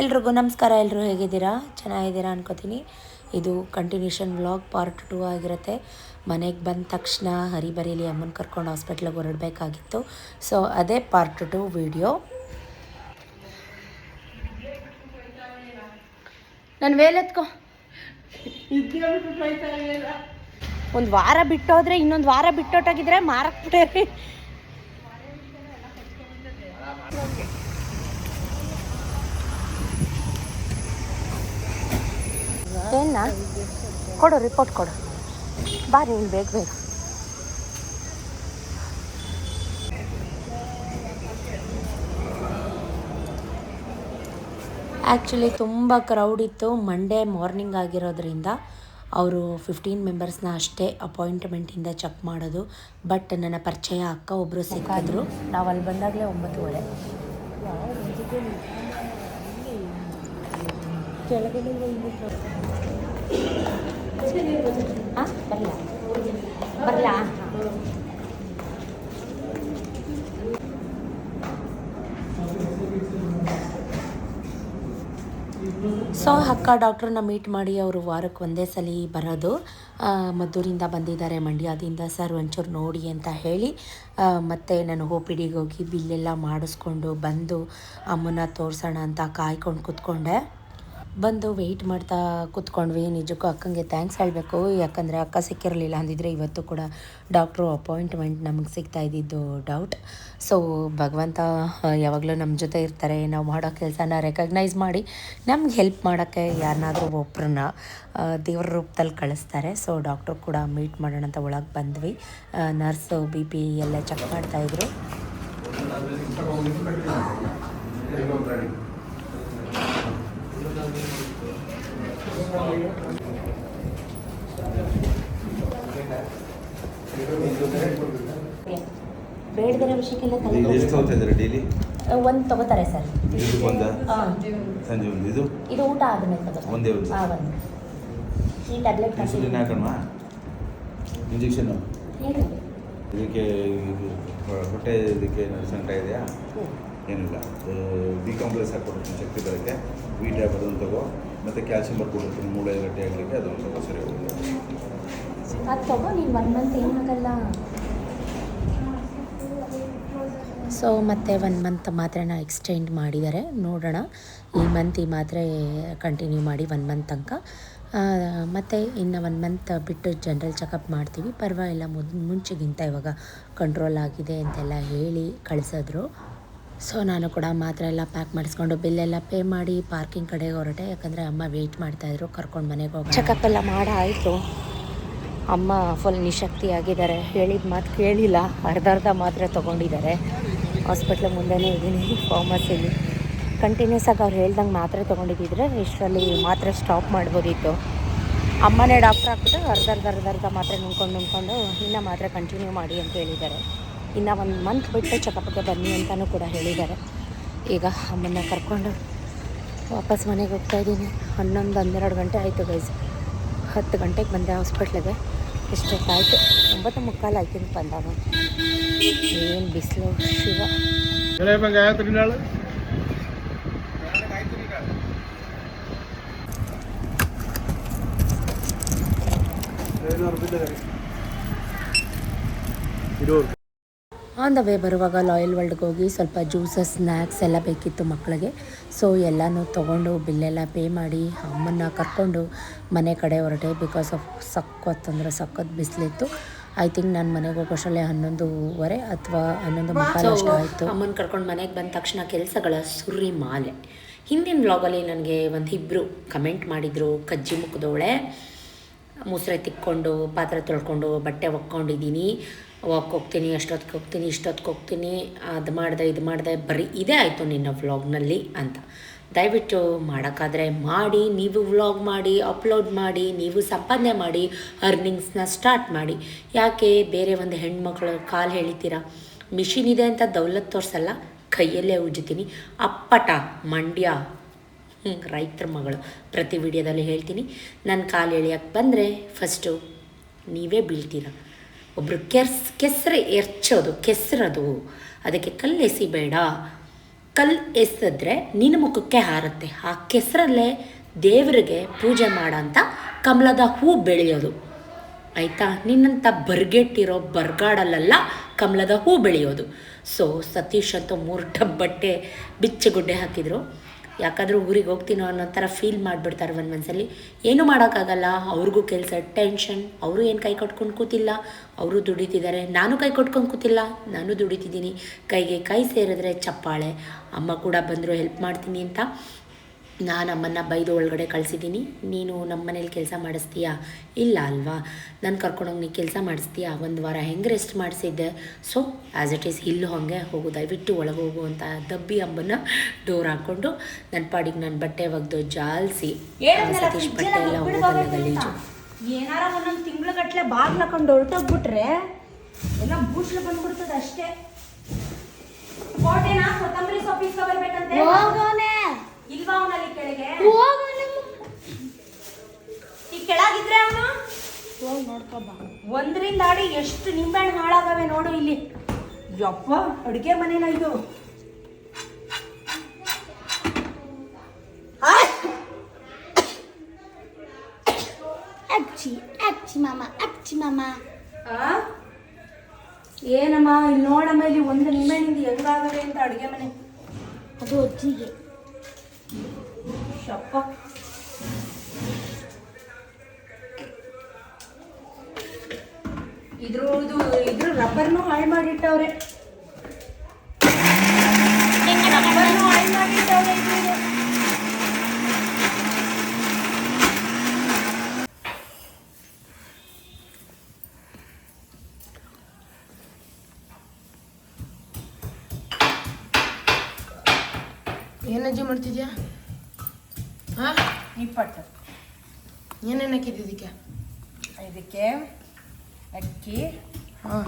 ಎಲ್ರಿಗೂ ನಮಸ್ಕಾರ ಎಲ್ಲರೂ ಹೇಗಿದ್ದೀರಾ? ಚೆನ್ನಾಗಿದ್ದೀರಾ ಅನ್ಕೋತೀನಿ. ಇದು ಕಂಟಿನ್ಯೂಷನ್ ವ್ಲಾಗ್ ಪಾರ್ಟ್ ಟೂ ಆಗಿರುತ್ತೆ. ಮನೆಗೆ ಬಂದ ತಕ್ಷಣ ಹರಿಬರಿಲಿ ಅಮ್ಮನ ಕರ್ಕೊಂಡು ಹಾಸ್ಪಿಟ್ಲಿಗೆ ಹೊರಡಬೇಕಾಗಿತ್ತು. ಸೊ ಅದೇ ಪಾರ್ಟ್ ಟು ವಿಡಿಯೋ ನನ್ನ ವೇಲೆತ್ಕೋ ಒಂದು ವಾರ ಬಿಟ್ಟೋದ್ರೆ, ಇನ್ನೊಂದು ವಾರ ಬಿಟ್ಟೋಟಾಗಿದ್ರೆ ಮಾರಕ್ಬಿಟ್ಟೆ ಬಿಟ್ಟೇರಿ. ಏನ? ಕೊಡು ರಿಪೋರ್ಟ್ ಕೊಡು. ಬಾರಿ ನೀನು ಬೇಗ ಬೇಗ. ಆ್ಯಕ್ಚುಲಿ ತುಂಬ ಕ್ರೌಡ್ ಇತ್ತು. ಮಂಡೇ ಮಾರ್ನಿಂಗ್ ಆಗಿರೋದ್ರಿಂದ ಅವರು ಫಿಫ್ಟೀನ್ ಮೆಂಬರ್ಸ್ನ ಅಷ್ಟೇ ಅಪಾಯಿಂಟ್ಮೆಂಟಿಂದ ಚೆಕ್ ಮಾಡೋದು. ಬಟ್ ನನ್ನ ಪರಿಚಯ ಅಕ್ಕ ಒಬ್ಬರು ಸಿಕ್ಕಿದ್ರು. ನಾವು ಅಲ್ಲಿ ಬಂದಾಗಲೇ ಒಂಬತ್ತುವರೆ. ಕೆಳಗಡೆ ಹಾಂ ಬರಲ? ಬರಲ್ಲ ಸೊ ಅಕ್ಕ ಡಾಕ್ಟ್ರನ್ನ ಮೀಟ್ ಮಾಡಿ ಅವರು ವಾರಕ್ಕೆ ಒಂದೇ ಸಲ ಬರೋದು. ಮದ್ದೂರಿಂದ ಬಂದಿದ್ದಾರೆ ಮಂಡ್ಯದಿಂದ. ಸರ್ ಒಂಚೂರು ನೋಡಿ ಅಂತ ಹೇಳಿ ಮತ್ತೆ ನಾನು ಒ ಪಿ ಡಿಗೆ ಹೋಗಿ ಬಿಲ್ಲೆಲ್ಲ ಮಾಡಿಸ್ಕೊಂಡು ಬಂದು ಅಮ್ಮನ ತೋರಿಸೋಣ ಅಂತ ಕಾಯ್ಕೊಂಡು ಕೂತ್ಕೊಂಡೆ. ಬಂದು ವೆಯ್ಟ್ ಮಾಡ್ತಾ ಕೂತ್ಕೊಂಡ್ವಿ. ನಿಜಕ್ಕೂ ಅಕ್ಕಂಗೆ ಥ್ಯಾಂಕ್ಸ್ ಹೇಳಬೇಕು. ಯಾಕಂದರೆ ಅಕ್ಕ ಸಿಕ್ಕಿರಲಿಲ್ಲ ಅಂದಿದ್ರೆ ಇವತ್ತು ಕೂಡ ಡಾಕ್ಟ್ರು ಅಪಾಯಿಂಟ್ಮೆಂಟ್ ನಮಗೆ ಸಿಗ್ತಾ ಇದ್ದಿದ್ದು ಡೌಟ್ ಸೊ ಭಗವಂತ ಯಾವಾಗಲೂ ನಮ್ಮ ಜೊತೆ ಇರ್ತಾರೆ. ನಾವು ಮಾಡೋ ಕೆಲಸನ ರೆಕಗ್ನೈಸ್ ಮಾಡಿ ನಮ್ಗೆ ಹೆಲ್ಪ್ ಮಾಡೋಕ್ಕೆ ಯಾರನ್ನಾದರೂ ಒಬ್ಬರನ್ನ ದೇವ್ರ ರೂಪದಲ್ಲಿ ಕಳಿಸ್ತಾರೆ. ಸೊ ಡಾಕ್ಟ್ರು ಕೂಡ ಮೀಟ್ ಮಾಡೋಣ ಅಂತ ಒಳಗೆ ಬಂದ್ವಿ. ನರ್ಸು ಬಿ ಪಿ ಎಲ್ಲ ಚೆಕ್ ಮಾಡ್ತಾಯಿದ್ರು ಬೇಡದಿರೋ ವಿಷಯಕ್ಕೆಲ್ಲ ಎಷ್ಟು ಡೈಲಿ ಒಂದು ತಗೋತಾರೆ ಸರ್. ಇದು ಒಂದ? ಹಾಂ. ಸಂಜೆ ಒಂದು. ಇದು? ಇದು ಊಟ ಆದಮೇಲೆ ತಗೋತಾರೆ. ಒಂದೇ ಒಂದು ಹಾಂ ಒಂದು. ಈ ಟ್ಯಾಬ್ಲೆಟ್ ಇನ್ಸುಲಿನ್ ಹಾಕಣವಾ? ಇದಕ್ಕೆ ಇದು ಹೊಟ್ಟೆ ಇದಕ್ಕೆ ಸಂಕಟ ಇದೆಯಾ? ಏನಿಲ್ಲ. ಬಿ ಕಾಂಪ್ಲೆಕ್ಸ್ ಹಾಕ್ಕೊಡ್ತೀನಿ ಶಕ್ತಿ ಬರೋಕ್ಕೆ. ಬಿ ಟ್ಯಾಬ್ ಅದೊಂದು ತಗೋ. ಮತ್ತು ಕ್ಯಾಲ್ಸಿಯಂ ಬರ್ಕೊಡ್ತೀನಿ ಮೂಳೆ ಗಟ್ಟಿ ಆಗಲಿಕ್ಕೆ ಅದೊಂದು ಸ್ವಲ್ಪ ಸರಿ ಹೋಗುತ್ತೆ. ಅದು ತಗೋ ನೀನು ಒನ್ ಮಂತ್ ಏನಾಗಲ್ಲ ಸೊ ಮತ್ತೆ ಒನ್ ಮಂತ್ ಮಾತ್ರೆನ ಎಕ್ಸ್ಟೆಂಡ್ ಮಾಡಿದ್ದಾರೆ ನೋಡೋಣ. ಈ ಮಂತ್ ಈ ಮಾತ್ರೆ ಕಂಟಿನ್ಯೂ ಮಾಡಿ ಒನ್ ಮಂತ್ ತನಕ. ಮತ್ತು ಇನ್ನು ಒನ್ ಮಂತ್ ಬಿಟ್ಟು ಜನರಲ್ ಚೆಕಪ್ ಮಾಡ್ತೀವಿ. ಪರವಾಗಿಲ್ಲ ಮುದ್ ಮುಂಚೆಗಿಂತ ಇವಾಗ ಕಂಟ್ರೋಲ್ ಆಗಿದೆ ಅಂತೆಲ್ಲ ಹೇಳಿ ಕಳಿಸಿದ್ರು. ಸೊ ನಾನು ಕೂಡ ಮಾತ್ರ ಎಲ್ಲ ಪ್ಯಾಕ್ ಮಾಡಿಸ್ಕೊಂಡು ಬಿಲ್ಲೆಲ್ಲ ಪೇ ಮಾಡಿ ಪಾರ್ಕಿಂಗ್ ಕಡೆಗೆ ಹೊರಟೆ. ಯಾಕಂದರೆ ಅಮ್ಮ ವೆಯ್ಟ್ ಮಾಡ್ತಾಯಿದ್ರು ಕರ್ಕೊಂಡು ಮನೆಗೆ ಹೋಗಿ ಚೆಕಪ್ ಎಲ್ಲ ಮಾಡಾಯಿತು. ಅಮ್ಮ ಫುಲ್ ನಿಶಕ್ತಿ ಆಗಿದ್ದಾರೆ ಹೇಳಿದ ಮಾತು ಕೇಳಿಲ್ಲ. ಅರ್ಧ ಅರ್ಧ ಮಾತ್ರೆ ತೊಗೊಂಡಿದ್ದಾರೆ. ಹಾಸ್ಪಿಟ್ಲ್ ಮುಂದೆನೇ ಇದ್ದೀನಿ ಫಾರ್ಮಸಿಲಿ ಕಂಟಿನ್ಯೂಸ್ ಆಗಿ ಅವ್ರು ಹೇಳ್ದಂಗೆ ಮಾತ್ರೆ ತೊಗೊಂಡಿದ್ದಿದ್ರೆ ಇಷ್ಟರಲ್ಲಿ ಮಾತ್ರೆ ಸ್ಟಾಪ್ ಮಾಡ್ಬೋದಿತ್ತು. ಅಮ್ಮನೇ ಡಾಕ್ಟ್ರ್ ಹಾಕ್ಬಿಟ್ಟು ಅರ್ಧ ಅರ್ಧ ಅರ್ಧ ಅರ್ಧ ಮಾತ್ರೆ ನುಂಗ್ಕೊಂಡು ನುಂಕೊಂಡು ಇನ್ನೂ ಮಾತ್ರೆ ಕಂಟಿನ್ಯೂ ಮಾಡಿ ಅಂತ ಹೇಳಿದ್ದಾರೆ. ಇನ್ನು ಒಂದು ಮಂತ್ ಬಿಟ್ಟು ಚೆಕಪ್ಗೆ ಬನ್ನಿ ಅಂತಲೂ ಕೂಡ ಹೇಳಿದ್ದಾರೆ. ಈಗ ಅಮ್ಮನ್ನ ಕರ್ಕೊಂಡು ವಾಪಸ್ ಮನೆಗೆ ಹೋಗ್ತಾ ಇದ್ದೀನಿ. ಹನ್ನೊಂದು ಹನ್ನೆರಡು ಗಂಟೆ ಆಯಿತು ಗೈಸ್ ಹತ್ತು ಗಂಟೆಗೆ ಬಂದೆ ಹಾಸ್ಪಿಟ್ಲಿಗೆ ಇಷ್ಟೊತ್ತಾಯಿತು ಒಂಬತ್ತು ಮುಕ್ಕಾಲು ಆಯ್ತು ಬಂದಾಗ ಏನು ಬಿಸಿಲು ಶಿವ. ಆನ್ ದ ವೇ ಬರುವಾಗ ಲಾಯಲ್ ವರ್ಲ್ಡ್ಗೆ ಹೋಗಿ ಸ್ವಲ್ಪ ಜ್ಯೂಸಸ್ ಸ್ನ್ಯಾಕ್ಸ್ ಎಲ್ಲ ಬೇಕಿತ್ತು ಮಕ್ಕಳಿಗೆ. ಸೊ ಎಲ್ಲನೂ ತೊಗೊಂಡು ಬಿಲ್ಲೆಲ್ಲ ಪೇ ಮಾಡಿ ಅಮ್ಮನ್ನ ಕರ್ಕೊಂಡು ಮನೆ ಕಡೆ ಹೊರಟೆ ಬಿಕಾಸ್ ಆಫ್ ಸಖತ್ ಅಂದರೆ ಸಖತ್ ಬಿಸಿಲಿತ್ತು. ಐ ಥಿಂಕ್ ನಾನು ಮನೆಗೆ ಹೋಗೋಷ್ಟರಲ್ಲೇ ಹನ್ನೊಂದುವರೆ ಅಥವಾ ಹನ್ನೊಂದು ಮುಕ್ಕಾಲು ಅಷ್ಟು ಆಯಿತು. ಅಮ್ಮನ ಕರ್ಕೊಂಡು ಮನೆಗೆ ಬಂದ ತಕ್ಷಣ ಕೆಲಸಗಳ ಸುರಿ ಮಾಲೆ ಹಿಂದಿನ ಬ್ಲಾಗಲ್ಲಿ ನನಗೆ ಒಂದು ಇಬ್ಬರು ಕಮೆಂಟ್ ಮಾಡಿದರು ಕಜ್ಜಿ ಮುಖದವಳೆ ಮುಸ್ರೆ ತಿಕ್ಕೊಂಡು ಪಾತ್ರೆ ತೊಳ್ಕೊಂಡು ಬಟ್ಟೆ ಒಕ್ಕೊಂಡಿದ್ದೀನಿ ವಾಕ್ ಹೋಗ್ತೀನಿ, ಅಷ್ಟೊತ್ತಿಗೆ ಹೋಗ್ತೀನಿ, ಇಷ್ಟೊತ್ತಿಗೆ ಹೋಗ್ತೀನಿ, ಅದು ಮಾಡಿದೆ, ಇದು ಮಾಡಿದೆ, ಬರೀ ಇದೇ ಆಯಿತು ನಿನ್ನ ವ್ಲಾಗ್ನಲ್ಲಿ ಅಂತ. ದಯವಿಟ್ಟು ಮಾಡೋಕ್ಕಾದರೆ ಮಾಡಿ, ನೀವು ವ್ಲಾಗ್ ಮಾಡಿ, ಅಪ್ಲೋಡ್ ಮಾಡಿ, ನೀವು ಸಂಪಾದನೆ ಮಾಡಿ, ಅರ್ನಿಂಗ್ಸ್ನ ಸ್ಟಾರ್ಟ್ ಮಾಡಿ. ಯಾಕೆ ಬೇರೆ ಒಂದು ಹೆಣ್ಮಕ್ಳು ಕಾಲು ಹೇಳ್ತೀರಾ? ಮಿಷಿನ್ ಇದೆ ಅಂತ ದೌಲತ್ ತೋರಿಸಲ್ಲ, ಕೈಯಲ್ಲೇ ಉಜ್ಜುತ್ತೀನಿ ಅಪ್ಪಟ, ಮಂಡ್ಯ ರೈತರ ಮಗಳು, ಪ್ರತಿ ವಿಡಿಯೋದಲ್ಲಿ ಹೇಳ್ತೀನಿ. ನನ್ನ ಕಾಲು ಎಳಿಯಕ್ಕೆ ಬಂದರೆ ಫಸ್ಟು ನೀವೇ ಬೀಳ್ತೀರ? ಒಬ್ಬರು ಕೆರ್ಸ್, ಕೆಸರೆ ಎರ್ಚೋದು, ಕೆಸರದು. ಅದಕ್ಕೆ ಕಲ್ಲು ಎಸಿಬೇಡ ಕಲ್ಲು ಎಸೆದ್ರೆ ನಿನ್ನ ಮುಖಕ್ಕೆ ಹಾರುತ್ತೆ. ಆ ಕೆಸರಲ್ಲೇ ದೇವರಿಗೆ ಪೂಜೆ ಮಾಡೋಂಥ ಕಮಲದ ಹೂ ಬೆಳೆಯೋದು. ಆಯಿತಾ? ನಿನ್ನಂಥ ಬರ್ಗೆಟ್ಟಿರೋ ಬರ್ಗಾಡಲ್ಲೆಲ್ಲ ಕಮಲದ ಹೂ ಬೆಳೆಯೋದು. ಸೊ ಸತೀಶ್ ಅಂತ ಮೂರು ಟಬ್ ಬಟ್ಟೆ ಬಿಚ್ಚಗುಡ್ಡೆ ಹಾಕಿದರು. ಯಾಕಾದರೂ ಊರಿಗೆ ಹೋಗ್ತೀನೋ ಅನ್ನೋ ಥರ ಫೀಲ್ ಮಾಡಿಬಿಡ್ತಾರೆ ಒಂದು ಮನಸ್ಸಲ್ಲಿ ಏನೂ ಮಾಡೋಕ್ಕಾಗಲ್ಲ. ಅವ್ರಿಗೂ ಕೆಲಸ ಟೆನ್ಷನ್ ಅವರು ಏನು ಕೈ ಕಟ್ಕೊಂಡು ಕೂತಿಲ್ಲ? ಅವರು ದುಡಿತಿದ್ದಾರೆ. ನಾನು ಕೈ ಕೊಟ್ಕೊಂಡು ಕೂತಿಲ್ಲ. ನಾನು ದುಡಿತಿದ್ದೀನಿ. ಕೈಗೆ ಕೈ ಸೇರಿದ್ರೆ ಚಪ್ಪಾಳೆ. ಅಮ್ಮ ಕೂಡ ಬಂದರು ಹೆಲ್ಪ್ ಮಾಡ್ತೀನಿ ಅಂತ. ನಾನು ಅಮ್ಮನ್ನ ಬೈದು ಒಳಗಡೆ ಕಳಿಸಿದ್ದೀನಿ. ನೀನು ನಮ್ಮ ಮನೇಲಿ ಕೆಲಸ ಮಾಡಿಸ್ತೀಯಾ? ಇಲ್ಲ ಅಲ್ವಾ? ನಾನು ಕರ್ಕೊಂಡೋಗಿ ನೀ ಕೆಲಸ ಮಾಡಿಸ್ತೀಯಾ? ಒಂದು ವಾರ ಹೆಂಗೆ ರೆಸ್ಟ್ ಮಾಡಿಸಿದ್ದೆ? ಸೊ ಆ್ಯಸ್ ಇಟ್ ಈಸ್ ಇಲ್ಲೂ ಹಾಗೆ ಹೋಗು. ದಯವಿಟ್ಟು ಒಳಗೆ ಹೋಗು ಅಂತ ದಬ್ಬಿ ಅಮ್ಮನ ಡೋರ್ ಹಾಕ್ಕೊಂಡು ನನ್ನ ಪಾಡಿಗೆ ನನ್ನ ಬಟ್ಟೆ ಒಗ್ದು ಜಾಲಿಸಿ. ಸತೀಶ್ ಬಟ್ಟೆ ಎಲ್ಲ ಹೋಗಲ್ಲ ಗಲೀಜು ಏನಾರ ಒಂದೊಂದು ತಿಂಗಳ ಗಟ್ಲೆ ಬಾಗ್ಲ ಹಾಕೊಂಡು ಹೊರಟೋಗ್ಬಿಟ್ರೆ ಎಲ್ಲ ಬೂಸ್ಲು ಬಂದ್ಬಿಡ್ತದೆ ಅಷ್ಟೇ. ಕೋಟೆನಾ ಕೊತ್ತಂಬರಿ ಸೊಪ್ಪು ಇಸ್ಕೊಬರ್ಬೇಕಂತೆ ಹೋಗೋನೆ ಇಲ್ವಾ ಅವನಲ್ಲಿ ಕೆಳಗೆ ಹೋಗೋನೆ ಈ ಕೆಳಗಿದ್ರೆ ಅವನು ಹೋಗಿ ನೋಡ್ಕೊ ಬಾ ಒಂದರಿಂದ ಆಡಿ ಎಷ್ಟು ನಿಂಬೆಹಣ್ಣು ಹಾಳಾಗವೆ ನೋಡು ಇಲ್ಲಿ. ಯಪ್ಪ ಅಡುಗೆ ಮನೇನ ಇದು? ಅಚ್ಚಿ ಅಚ್ಚಿ ಮಾಮ ಅಚ್ಚಿ ಮಾಮ. ಆ? ಏನಮ್ಮ ಇಲ್ಲಿ ನೋಡಮ್ಮ ಇಲ್ಲಿ ಒಂದು ನಿಂಬೆಹಣ್ಣಿಂದ ಹೆಂಗಾಗವೆ ಅಂತ ಅಡುಗೆ ಮನೆ. ಅದು ಅಜ್ಜಿಗೆ. ಶಪ್ಪ ರಬ್ಬರ್ನು ಹಾಳು ಮಾಡಿಟ್ಟವ್ರೆ ರಬ್ಬರ್ನು ಹಾಳು ಮಾಡಿಟ್ಟವ್ರೆ ಇದ್ರದ್ದು. ಏನಜ್ಜಿ ಮಾಡ್ತಿದ್ಯಾ ಹಾ ನಿಪ್ಪಟ್ಟು ಏನೇನು ಹಾಕಿದ್ದು ಇದಕ್ಕೆ ಇದಕ್ಕೆ ಅಕ್ಕಿ ಹಾಂ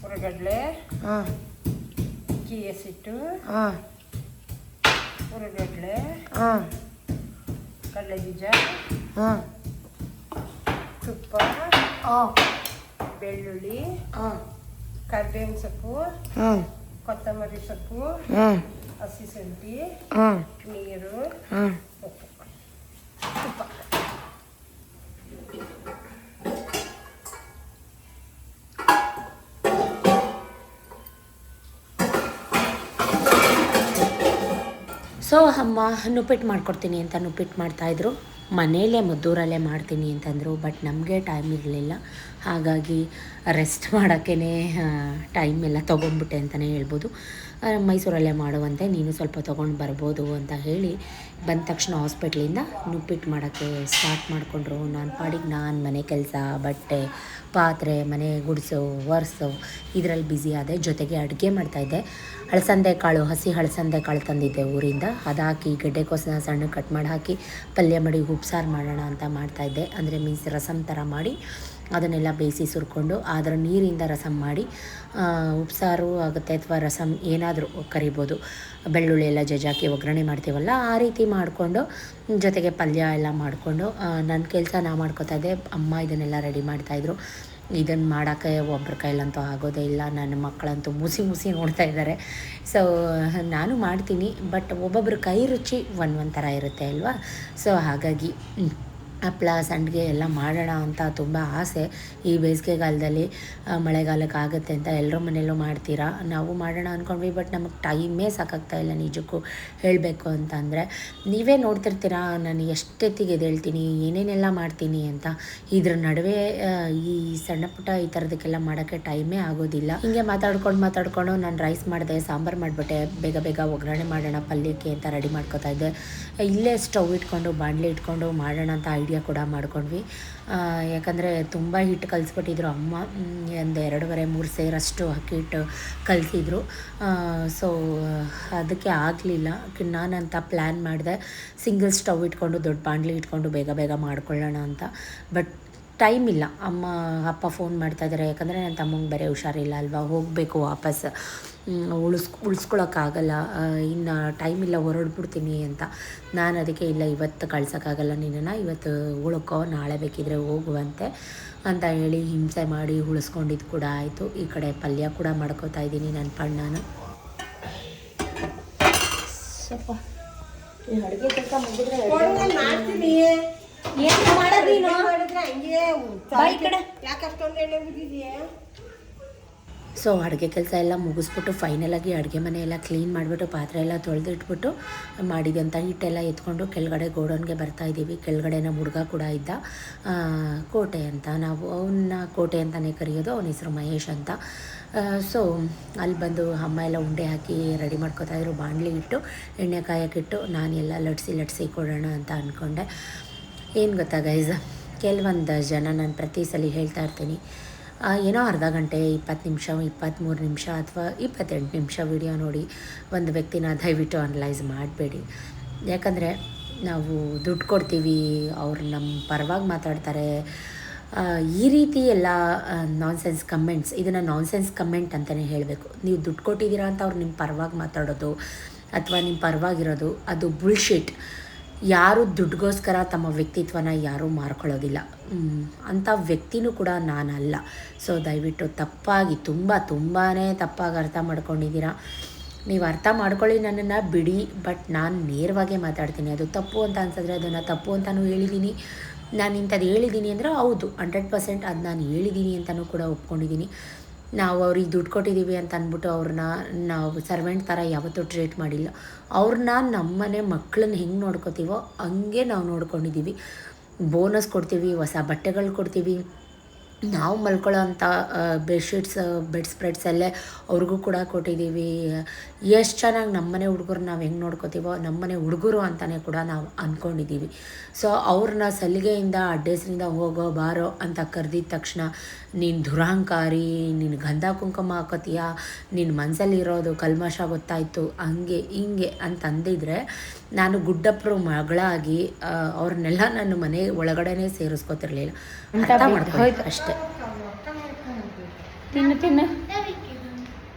ಹುರಗಡ್ಲೆ ಹಾಂ ಅಕ್ಕಿ ಎಸಿಟ್ಟು ಹಾಂ ಹುರಗಡ್ಲೆ ಹಾಂ ಕಡಲೆ ಬೀಜ ಹಾಂ. ತುಪ್ಪ ಹಾಂ. ಬೆಳ್ಳುಳ್ಳಿ ಹಾಂ. ಕರ್ಬೇವಿನ ಸೊಪ್ಪು ಹಾಂ. ಕೊತ್ತಂಬರಿ ಸೊಪ್ಪು ಹಾಂ. ಹಸಿ ಶುಂಠಿ ಹಾಂ. ನೀರು ಹಾಂ. ಸೊ ಅಮ್ಮ ನುಪ್ಪಿಟ್ಟು ಮಾಡ್ಕೊಡ್ತೀನಿ ಅಂತ ನುಪ್ಪಿಟ್ಟು ಮಾಡ್ತಾಯಿದ್ರು ಮನೆಯಲ್ಲೇ ಮದ್ದೂರಲ್ಲೇ ಮಾಡ್ತೀನಿ ಅಂತಂದರು ಬಟ್ ನಮಗೆ ಟೈಮ್ ಇರಲಿಲ್ಲ. ಹಾಗಾಗಿ ರೆಸ್ಟ್ ಮಾಡೋಕ್ಕೇ ಟೈಮ್ ಎಲ್ಲ ತೊಗೊಂಡ್ಬಿಟ್ಟೆ ಅಂತಲೇ ಹೇಳ್ಬೋದು. ಮೈಸೂರಲ್ಲೇ ಮಾಡುವಂತೆ ನೀನು ಸ್ವಲ್ಪ ತೊಗೊಂಡು ಬರ್ಬೋದು ಅಂತ ಹೇಳಿ ಬಂದ ತಕ್ಷಣ ಹಾಸ್ಪಿಟ್ಲಿಂದ ನುಪ್ಪಿಟ್ಟು ಮಾಡೋಕ್ಕೆ ಸ್ಟಾರ್ಟ್ ಮಾಡಿಕೊಂಡ್ರು. ನಾನು ಪಾಡಿಗೆ ನಾನು ಮನೆ ಕೆಲಸ, ಬಟ್ಟೆ, ಪಾತ್ರೆ, ಮನೆ ಗುಡಿಸು, ಒರೆಸು, ಇದರಲ್ಲಿ ಬ್ಯುಸಿ ಆದೆ. ಜೊತೆಗೆ ಅಡುಗೆ ಮಾಡ್ತಾಯಿದ್ದೆ ಹಳಸಂದೆ ಕಾಳು, ಹಸಿ ಹಳಸಂದೆ ಕಾಳು ತಂದಿದ್ದೆ ಊರಿಂದ. ಅದು ಹಾಕಿ ಕೋಸನ ಸಣ್ಣ ಕಟ್ ಮಾಡಿ ಹಾಕಿ ಪಲ್ಯ ಮಾಡಿ ಉಪ್ಸಾರು ಮಾಡೋಣ ಅಂತ ಮಾಡ್ತಾಯಿದ್ದೆ ಅಂದರೆ ಮೀನ್ಸ್ ರಸಮ್ ಥರ ಮಾಡಿ ಅದನ್ನೆಲ್ಲ ಬೇಯಿಸಿ ಸುರ್ಕೊಂಡು ಅದರ ನೀರಿಂದ ರಸಮ್ ಮಾಡಿ ಉಪ್ಸಾರು ಆಗುತ್ತೆ ಅಥವಾ ರಸಮ್ ಏನಾದರೂ ಕರಿಬೋದು, ಬೆಳ್ಳುಳ್ಳಿ ಎಲ್ಲ ಜಜಾಕಿ ಒಗ್ಗರಣೆ ಮಾಡ್ತೀವಲ್ಲ, ಆ ರೀತಿ ಮಾಡಿಕೊಂಡು ಜೊತೆಗೆ ಪಲ್ಯ ಎಲ್ಲ ಮಾಡಿಕೊಂಡು ನನ್ನ ಕೆಲಸ ನಾ ಮಾಡ್ಕೋತಾ ಇದ್ದೆ, ಅಮ್ಮ ಇದನ್ನೆಲ್ಲ ರೆಡಿ ಮಾಡ್ತಾಯಿದ್ರು ಇದನ್ನು ಮಾಡೋಕ್ಕೆ ಒಬ್ಬರ ಕೈಲಂತೂ ಆಗೋದೇ ಇಲ್ಲ, ನನ್ನ ಮಕ್ಕಳಂತೂ ಮುಸಿ ಮುಸಿ ನೋಡ್ತಾ ಇದ್ದಾರೆ. ಸೊ ನಾನು ಮಾಡ್ತೀನಿ ಬಟ್ ಒಬ್ಬೊಬ್ಬರ ಕೈ ರುಚಿ ಒಂದು ಒಂದು ಥರ ಇರುತ್ತೆ ಅಲ್ವಾ? ಸೊ ಹಾಗಾಗಿ ಹ್ಮ್, ಹಪ್ಳ ಸಂಡಿಗೆ ಎಲ್ಲ ಮಾಡೋಣ ಅಂತ ತುಂಬ ಆಸೆ ಈ ಬೇಸಿಗೆಗಾಲದಲ್ಲಿ ಮಳೆಗಾಲಕ್ಕೆ ಆಗುತ್ತೆ ಅಂತ ಎಲ್ಲರ ಮನೆಯಲ್ಲೂ ಮಾಡ್ತೀರಾ? ನಾವು ಮಾಡೋಣ ಅಂದ್ಕೊಂಡ್ವಿ ಬಟ್ ನಮಗೆ ಟೈಮೇ ಸಾಕಾಗ್ತಾ ಇಲ್ಲ ನಿಜಕ್ಕೂ ಹೇಳಬೇಕು ಅಂತಂದರೆ. ನೀವೇ ನೋಡ್ತಿರ್ತೀರಾ ನಾನು ಎಷ್ಟೊತ್ತಿಗೆ ಎದ್ದೇಳ್ತೀನಿ ಏನೇನೆಲ್ಲ ಮಾಡ್ತೀನಿ ಅಂತ? ಇದ್ರ ನಡುವೆ ಈ ಸಣ್ಣ ಪುಟ್ಟ ಈ ಥರದಕ್ಕೆಲ್ಲ ಮಾಡೋಕ್ಕೆ ಟೈಮೇ ಆಗೋದಿಲ್ಲ. ಹಿಂಗೆ ಮಾತಾಡ್ಕೊಂಡು ಮಾತಾಡ್ಕೊಂಡು ನಾನು ರೈಸ್ ಮಾಡಿದೆ ಸಾಂಬಾರು ಮಾಡಿಬಿಟ್ಟೆ ಬೇಗ ಬೇಗ ಒಗ್ಗರಣೆ ಮಾಡೋಣ ಪಲ್ಯಕ್ಕೆ ಅಂತ ರೆಡಿ ಮಾಡ್ಕೋತಾ ಇದ್ದೆ. ಇಲ್ಲೇ ಸ್ಟವ್ ಇಟ್ಕೊಂಡು ಬಾಂಡ್ಲಿ ಇಟ್ಕೊಂಡು ಮಾಡೋಣ ಅಂತ ಐಡಿಯಾ ಕೂಡ ಮಾಡ್ಕೊಂಡ್ವಿ. ಯಾಕಂದರೆ ತುಂಬ ಹಿಟ್ಟು ಕಲಿಸ್ಬಿಟ್ಟಿದ್ರು. ಅಮ್ಮ ಒಂದು ಎರಡೂವರೆ, ಮೂರು ಸೇರಷ್ಟು ಅಕ್ಕಿ ಹಿಟ್ಟು ಕಲಿಸಿದ್ರು. ಸೊ ಅದಕ್ಕೆ ಆಗಲಿಲ್ಲ. ನಾನಂತ ಪ್ಲ್ಯಾನ್ ಮಾಡಿದೆ ಸಿಂಗಲ್ ಸ್ಟವ್ ಇಟ್ಕೊಂಡು, ದೊಡ್ಡ ಬಾಂಡ್ಲಿ ಇಟ್ಕೊಂಡು ಬೇಗ ಬೇಗ ಮಾಡ್ಕೊಳ್ಳೋಣ ಅಂತ. ಬಟ್ ಟೈಮ್ ಇಲ್ಲ. ಅಮ್ಮ ಅಪ್ಪ ಫೋನ್ ಮಾಡ್ತಾ ಇದ್ದಾರೆ ಯಾಕಂದರೆ ನನ್ನ ತಮ್ಮಂಗೆ ಬೇರೆ ಹುಷಾರಿಲ್ಲ ಅಲ್ವಾ? ಹೋಗಬೇಕು ವಾಪಸ್. ಉಳಿಸ್ ಉಳಿಸ್ಕೊಳಕ್ಕಾಗಲ್ಲ ಇನ್ನು ಟೈಮ್ ಇಲ್ಲ ಹೊರಡ್ಬಿಡ್ತೀನಿ ಅಂತ. ನಾನು ಅದಕ್ಕೆ ಇಲ್ಲ ಇವತ್ತು ಕಳ್ಸೋಕ್ಕಾಗಲ್ಲ ನಿನ್ನನ್ನು. ಇವತ್ತು ಉಳ್ಕೋ ನಾಳೆ ಬೇಕಿದ್ರೆ ಹೋಗುವಂತೆ ಅಂತ ಹೇಳಿ ಹಿಂಸೆ ಮಾಡಿ ಉಳಿಸ್ಕೊಂಡಿದ್ದು ಕೂಡ ಆಯಿತು. ಈ ಕಡೆ ಪಲ್ಯ ಕೂಡ ಮಾಡ್ಕೋತಾ ಇದ್ದೀನಿ ನನ್ನ ಪಣ್ಣನ. ಸ್ವಲ್ಪ ಈ ಅಡುಗೆ ಕೆಲಸ ಮುಗಿದ್ರೆ ಮಾಡ್ತೀನಿ. ಏನು ಮಾಡೋದು ನೀನು? ಮಾಡಿದ್ರೆ ಹಂಗೆ ಬಾ ಈ ಕಡೆ. ಯಾಕೆ ಅಷ್ಟೊಂದು ಎಣ್ಣೆ ಬಿದ್ದಿದೆಯಾ ಸೊ ಅಡುಗೆ ಕೆಲಸ ಎಲ್ಲ ಮುಗಿಸ್ಬಿಟ್ಟು ಫೈನಲಾಗಿ ಅಡುಗೆ ಮನೆ ಎಲ್ಲ ಕ್ಲೀನ್ ಮಾಡಿಬಿಟ್ಟು ಪಾತ್ರೆ ಎಲ್ಲ ತೊಳೆದಿಟ್ಬಿಟ್ಟು ಮಾಡಿದಂಥ ಹಿಟ್ಟೆಲ್ಲ ಎತ್ಕೊಂಡು ಕೆಳಗಡೆ ಗೋಡೌನ್ಗೆ ಬರ್ತಾ ಇದ್ದೀವಿ. ಕೆಳಗಡೆ ನಮ್ಮ ಹುಡುಗ ಕೂಡ ಇದ್ದ. ಕೋಟೆ ಅಂತ ನಾವು ಅವನ್ನ ಕೋಟೆ ಅಂತಲೇ ಕರೆಯೋದು. ಅವನ ಹೆಸರು ಮಹೇಶ್ ಅಂತ. ಸೊ ಅಲ್ಲಿ ಬಂದು ಅಮ್ಮ ಎಲ್ಲ ಉಂಡೆ ಹಾಕಿ ರೆಡಿ ಮಾಡ್ಕೊತಾ ಇದ್ರು. ಬಾಣಲಿ ಇಟ್ಟು ಎಣ್ಣೆ ಕಾಯಕ್ಕಿಟ್ಟು ನಾನು ಎಲ್ಲ ಲಟ್ಸಿ ಲಟ್ಸಿ ಕೊಡೋಣ ಅಂತ ಅಂದ್ಕೊಂಡೆ ಏನು ಗೊತ್ತಾ ಗೈಸ್ ಕೆಲವೊಂದು ಜನ ನಾನು ಪ್ರತಿ ಸಲ ಹೇಳ್ತಾ ಇರ್ತೀನಿ. ಏನೋ ಅರ್ಧ ಗಂಟೆ, ಇಪ್ಪತ್ತು ನಿಮಿಷ ಇಪ್ಪತ್ತ್ಮೂರು ನಿಮಿಷ ಅಥವಾ ಇಪ್ಪತ್ತೆಂಟು ನಿಮಿಷ ವಿಡಿಯೋ ನೋಡಿ ಒಂದು ವ್ಯಕ್ತಿನ ದಯವಿಟ್ಟು ಅನಲೈಸ್ ಮಾಡಬೇಡಿ. ಯಾಕಂದರೆ ನಾವು ದುಡ್ಡು ಕೊಡ್ತೀವಿ, ಅವ್ರು ನಮ್ಮ ಪರವಾಗಿ ಮಾತಾಡ್ತಾರೆ. ಈ ರೀತಿ ಎಲ್ಲ ನಾನ್ಸೆನ್ಸ್ ಕಮೆಂಟ್ಸ್ ಇದನ್ನು ನಾನ್ಸೆನ್ಸ್ ಕಮೆಂಟ್ ಅಂತಲೇ ಹೇಳಬೇಕು. ನೀವು ದುಡ್ಡು ಕೊಟ್ಟಿದ್ದೀರಾ ಅಂತ ಅವ್ರು ನಿಮ್ಮ ಪರವಾಗಿ ಮಾತಾಡೋದು ಅಥವಾ ನಿಮ್ಮ ಪರವಾಗಿರೋದು, ಅದು ಬುಲ್ಶಿಟ್ ಯಾರು ದುಡ್ಡಿಗೋಸ್ಕರ ತಮ್ಮ ವ್ಯಕ್ತಿತ್ವನ ಯಾರೂ ಮಾರ್ಕೊಳ್ಳೋದಿಲ್ಲ. ಅಂಥ ವ್ಯಕ್ತಿನೂ ಕೂಡ ನಾನಲ್ಲ. ಸೊ ದಯವಿಟ್ಟು ತಪ್ಪಾಗಿ, ತುಂಬ ತುಂಬಾ ತಪ್ಪಾಗಿ ಅರ್ಥ ಮಾಡ್ಕೊಂಡಿದ್ದೀರಾ? ನೀವು ಅರ್ಥ ಮಾಡ್ಕೊಳ್ಳಿ ನನ್ನನ್ನು, ಬಿಡಿ ಬಟ್ ನಾನು ನೇರವಾಗೇ ಮಾತಾಡ್ತೀನಿ. ಅದು ತಪ್ಪು ಅಂತ ಅನ್ಸಿದ್ರೆ ಅದನ್ನು ತಪ್ಪು ಅಂತಲೂ ಹೇಳಿದ್ದೀನಿ. ನಾನು ಇಂಥದ್ದು ಹೇಳಿದ್ದೀನಿ ಅಂದರೆ ಹೌದು ಹಂಡ್ರೆಡ್ ಪರ್ಸೆಂಟ್ ಅದು ನಾನು ಹೇಳಿದ್ದೀನಿ ಅಂತಲೂ ಕೂಡ ಒಪ್ಕೊಂಡಿದ್ದೀನಿ. ನಾವು ಅವ್ರಿಗೆ ದುಡ್ಡು ಕೊಟ್ಟಿದ್ದೀವಿ ಅಂತ ಅಂದ್ಬಿಟ್ಟು ಅವ್ರನ್ನ ನಾವು ಸರ್ವೆಂಟ್ ಥರ ಯಾವತ್ತೂ ಟ್ರೀಟ್ ಮಾಡಿಲ್ಲ. ಅವ್ರನ್ನ ನಮ್ಮನೆ ಮಕ್ಕಳನ್ನ ಹೆಂಗೆ ನೋಡ್ಕೋತೀವೋ ಹಂಗೆ ನಾವು ನೋಡ್ಕೊಂಡಿದ್ದೀವಿ. ಬೋನಸ್ ಕೊಡ್ತೀವಿ, ಹೊಸ ಬಟ್ಟೆಗಳು ಕೊಡ್ತೀವಿ. ನಾವು ಮಲ್ಕೊಳ್ಳೋ ಅಂಥ ಬೆಡ್ಶೀಟ್ಸ್ ಬೆಡ್ ಸ್ಪ್ರೆಡ್ಸಲ್ಲೇ ಅವ್ರಿಗೂ ಕೂಡ ಕೊಟ್ಟಿದ್ದೀವಿ. ಎಷ್ಟು ಚೆನ್ನಾಗಿ ನಮ್ಮನೆ ಹುಡುಗರು ನಾವು ಹೆಂಗೆ ನೋಡ್ಕೋತೀವೋ ನಮ್ಮನೆ ಹುಡುಗರು ಅಂತಲೇ ಕೂಡ ನಾವು ಅಂದ್ಕೊಂಡಿದ್ದೀವಿ ಸೊ ಅವ್ರನ್ನ ಸಲಿಗೆಯಿಂದ ಅಡ್ಡೆಸ್ರಿಂದ ಹೋಗೋ ಬಾರೋ ಅಂತ ಕರೆದಿದ ತಕ್ಷಣ ನೀನು ದುರಹಂಕಾರಿ ನೀನು ಗಂಧ ಕುಂಕುಮ ಹಾಕೋತೀಯ ನಿನ್ನ ಮನಸ್ಸಲ್ಲಿರೋದು ಕಲ್ಮಶ ಗೊತ್ತಾಯಿತು ಹಂಗೆ ಹಿಂಗೆ ಅಂತಂದಿದ್ರೆ ನಾನು ಗುಡ್ಡಪ್ಪರು ಮಗಳಾಗಿ ಅವ್ರನ್ನೆಲ್ಲ ನನ್ನ ಮನೆ ಒಳಗಡೆನೇ ಸೇರಿಸ್ಕೊತಿರ್ಲಿಲ್ಲ. ಅಷ್ಟೇ. ತಿನ್ನು ತಿನ್ನು.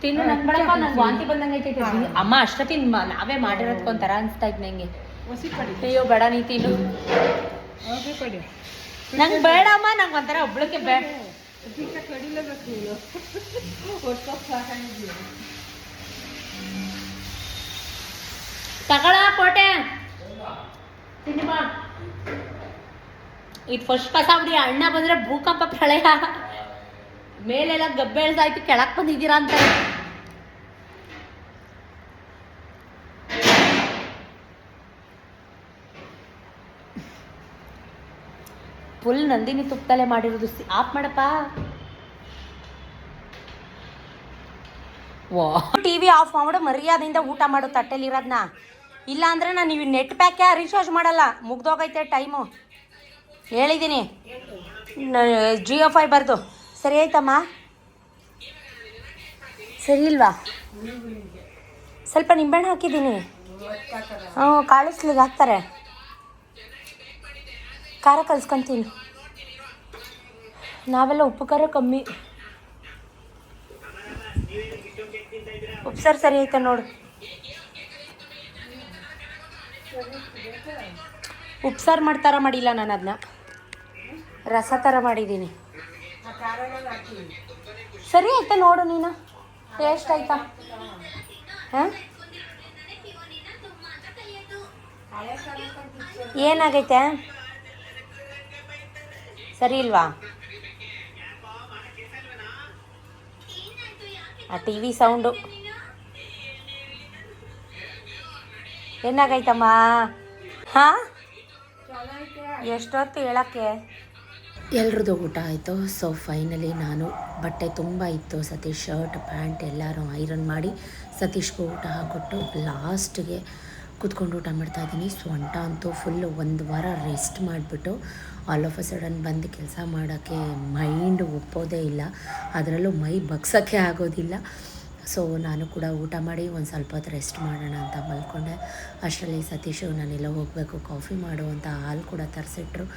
ತಿನ್ನು ನನ್ ಬಡಪ್ಪ ನಂಗೆ ವಾಂತಿ ಬಂದಂಗೆ ಐತೈತೆ ಅಮ್ಮ ಅಷ್ಟೊತ್ತಿನ ತಿನ್ನ ನಾವೇ ಮಾಡಿರೋದ್ಕೊಂತಾರ ಅನ್ಸ್ತಾ ಇತ್ತು ನಂಗೆ. ಅಯ್ಯೋ ಬೇಡ ನೀ ತಿನ್ನು. ನಂಗೆ ಬೇಡ ಅಮ್ಮ ನಂಗೆ ಒಂಥರ ಒಬ್ಳಕ್ಕೆ ಬೇಡ ತಗೊಳ ಕೋಟೆ. ಇದು ಫಸ್ಟ್ ಕಸ ಬಿಡಿ ಅಣ್ಣ ಬಂದ್ರೆ ಭೂಕಂಪ ಪ್ರಳಯ. ಮೇಲೆಲ್ಲ ಗಬ್ಬೆ ಎಳ್ದಾಯ್ತು ಕೆಳಕ್ ಬಂದಿದ್ದೀರಾ ಅಂತ. ಫುಲ್ ನಂದಿನಿ ತುಪ್ಪದಲ್ಲೇ ಮಾಡಿರೋದು ಆಫ್ ಮಾಡಪ್ಪ. ಟಿವಿ ಆಫ್ ಮಾಡು, ಮರ್ಯಾದೆಯಿಂದ ಊಟ ಮಾಡು ತಟ್ಟೆಲಿರೋದನ್ನ ಇಲ್ಲ ಅಂದ್ರೆ ನಾನು ನೀವು ನೆಟ್ ಪ್ಯಾಕೆ ರೀಚಾರ್ಜ್ ಮಾಡಲ್ಲ. ಮುಗ್ದೋಗೈತೆ ಟೈಮು ಹೇಳಿದ್ದೀನಿ ಜಿಯೋ ಫೈಬರ್ದು ಸರಿ ಆಯ್ತಮ್ಮ? ಸರಿ ಇಲ್ವಾ? ಸ್ವಲ್ಪ ನಿಂಬೆಹಣ್ಣು ಹಾಕಿದ್ದೀನಿ. ಹ್ಞೂ ಕಾಳಿಸ್ಲಿಗೆ ಹಾಕ್ತಾರೆ. ಖಾರ ಕಲ್ಸ್ಕೊಂತೀನಿ. ನಾವೆಲ್ಲ ಉಪ್ಪು, ಖಾರ ಕಮ್ಮಿ. ಉಪ್ಸಾರು ಸರಿ ಐತೆ ನೋಡು. ಉಪ್ಸಾರು ಮಾಡ್ತಾರ ಮಾಡಿಲ್ಲ ನಾನು ಅದನ್ನ ರಸ ಥರ ಮಾಡಿದ್ದೀನಿ. ಸರಿ ಆಯ್ತಾ ನೋಡು ನೀನು. ಟೇಸ್ಟ್ ಆಯ್ತಾ? ಹಾಂ? ಏನಾಗೈತೆ? ಸರಿ ಇಲ್ವಾ? ಆ ಟಿ ವಿ ಸೌಂಡು ಏನಾಗೈತಮ್ಮ? ಹಾಂ? ಎಷ್ಟೊತ್ತು ಹೇಳಕ್ಕೆ? ಎಲ್ರದ್ದು ಊಟ ಆಯಿತು? ಸೊ ಫೈನಲಿ ನಾನು ಬಟ್ಟೆ ತುಂಬ ಇತ್ತು. ಸತೀಶ್ ಶರ್ಟ್ ಪ್ಯಾಂಟ್ ಎಲ್ಲರೂ ಐರನ್ ಮಾಡಿ ಸತೀಶ್ಗೂ ಊಟ ಹಾಕ್ಕೊಟ್ಟು ಲಾಸ್ಟ್ಗೆ ಕೂತ್ಕೊಂಡು ಊಟ ಮಾಡ್ತಾ ಇದ್ದೀನಿ. ಸೊಂಟ ಅಂತೂ ಫುಲ್ಲು ಒಂದು ವಾರ ರೆಸ್ಟ್ ಮಾಡಿಬಿಟ್ಟು ಆಲ್ ಆಫ್ ಅ ಸಡನ್ ಬಂದು ಕೆಲಸ ಮಾಡೋಕ್ಕೆ ಮೈಂಡ್ ಒಪ್ಪೋದೇ ಇಲ್ಲ. ಅದರಲ್ಲೂ ಮೈ ಬಗ್ಸೋಕ್ಕೆ ಆಗೋದಿಲ್ಲ. ಸೊ ನಾನು ಕೂಡ ಊಟ ಮಾಡಿ ಒಂದು ಸ್ವಲ್ಪ ಹೊತ್ತು ರೆಸ್ಟ್ ಮಾಡೋಣ ಅಂತ ಮಲ್ಕೊಂಡೆ. ಅಷ್ಟರಲ್ಲಿ ಸತೀಶು, ನಾನೆಲ್ಲ ಹೋಗಬೇಕು ಕಾಫಿ ಮಾಡು ಅಂತ ಹಾಲು ಕೂಡ ತರಿಸಿಟ್ರು.